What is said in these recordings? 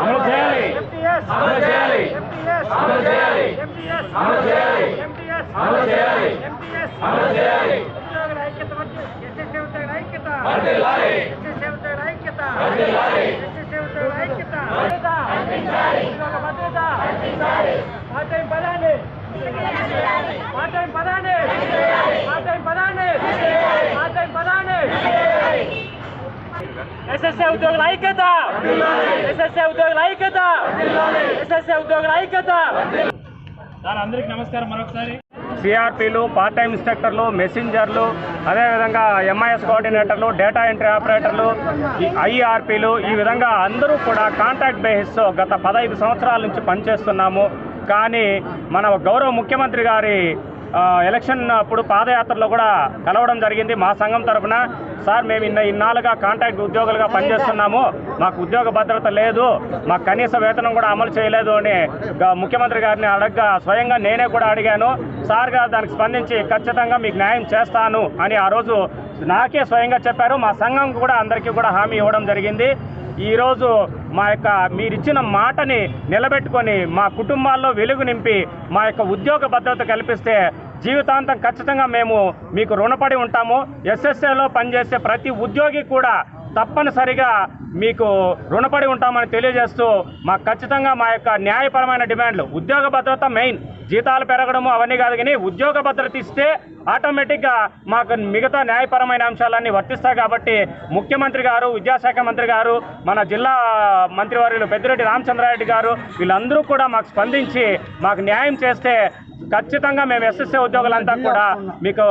అమలు చేయాలి. అమలు చేయాలి. అమలు చేయాలి. అమలు చేయాలి. అమలు చేయాలి. అమలు చేయాలి. ఉద్యోగుల ఐక్యత మధ్య ఎస్ఎస్సీ ఉద్యోగుల ఐక్యత వర్ధిల్లాలి. ఎస్ఎస్సీ ఉద్యోగుల ఐక్యత వర్ధిల్లాలి. ఎస్ఎస్సీ ఉద్యోగుల ఐక్యత ఉద్యోగ భద్రత పార్ట్ టైం పదాన్ని పార్ట్ టైం పదాన్ని పార్ట్ టైం పదాన్ని పార్ట్ టైం పదాన్ని ఎస్ఎస్ఏ ఉద్యోగుల ఐక్యత ఎస్ఎస్ఏ ఉద్యోగుల ఐక్యత ఎస్ఎస్ఏ ఉద్యోగుల ఐక్యత అందరికి నమస్కారం. మరొకసారి సిఆర్పీలు పార్ట్ టైం ఇన్స్ట్రక్టర్లు మెసెంజర్లు అదేవిధంగా ఎంఐఎస్ కోఆర్డినేటర్లు డేటా ఎంట్రీ ఆపరేటర్లు ఐఆర్పీలు ఈ విధంగా అందరూ కూడా కాంట్రాక్ట్ బేసిస్ గత పదహైదు సంవత్సరాల నుంచి పనిచేస్తున్నాము. కానీ మన గౌరవ ముఖ్యమంత్రి గారి ఎలక్షన్ అప్పుడు పాదయాత్రలో కూడా కలవడం జరిగింది మా సంఘం తరఫున. సార్ మేము ఇన్న ఇన్నాళ్ళుగా కాంట్రాక్ట్ ఉద్యోగులుగా పనిచేస్తున్నాము. మాకు ఉద్యోగ భద్రత లేదు. మాకు కనీస వేతనం కూడా అమలు చేయలేదు అని ముఖ్యమంత్రి గారిని అడగగా స్వయంగా నేనే కూడా అడిగాను. సార్ గారు దానికి స్పందించి ఖచ్చితంగా మీకు న్యాయం చేస్తాను అని ఆ రోజు నాకే స్వయంగా చెప్పారు. మా సంఘం కూడా అందరికీ కూడా హామీ ఇవ్వడం జరిగింది. ఈరోజు మా యొక్క మీరిచ్చిన మాటని నిలబెట్టుకొని మా కుటుంబాల్లో వెలుగు నింపి మా యొక్క ఉద్యోగ భద్రత కల్పిస్తే జీవితాంతం ఖచ్చితంగా మేము మీకు రుణపడి ఉంటాము. ఎస్ఎస్ఏలో పనిచేసే ప్రతి ఉద్యోగి కూడా తప్పనిసరిగా మీకు రుణపడి ఉంటామని తెలియజేస్తూ మాకు ఖచ్చితంగా మా యొక్క న్యాయపరమైన డిమాండ్లు. ఉద్యోగ భద్రత మెయిన్. జీతాలు పెరగడము అవన్నీ కాదు కానీ ఉద్యోగ భద్రత ఇస్తే ఆటోమేటిక్గా మాకు మిగతా న్యాయపరమైన అంశాలన్నీ వర్తిస్తాయి కాబట్టి ముఖ్యమంత్రి గారు విద్యాశాఖ మంత్రి గారు మన జిల్లా మంత్రివర్యులు పెద్దిరెడ్డి రామచంద్రారెడ్డి గారు వీళ్ళందరూ కూడా మాకు స్పందించి మాకు న్యాయం చేస్తే ఖచ్చితంగా మేము ఎస్ఎస్ఏ ఉద్యోగులంతా కూడా మీకు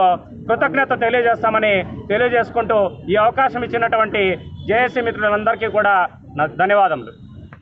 కృతజ్ఞత తెలియజేస్తామని తెలియజేసుకుంటూ ఈ అవకాశం ఇచ్చినటువంటి జేఏసీ మిత్రులందరికీ కూడా నా ధన్యవాదములు.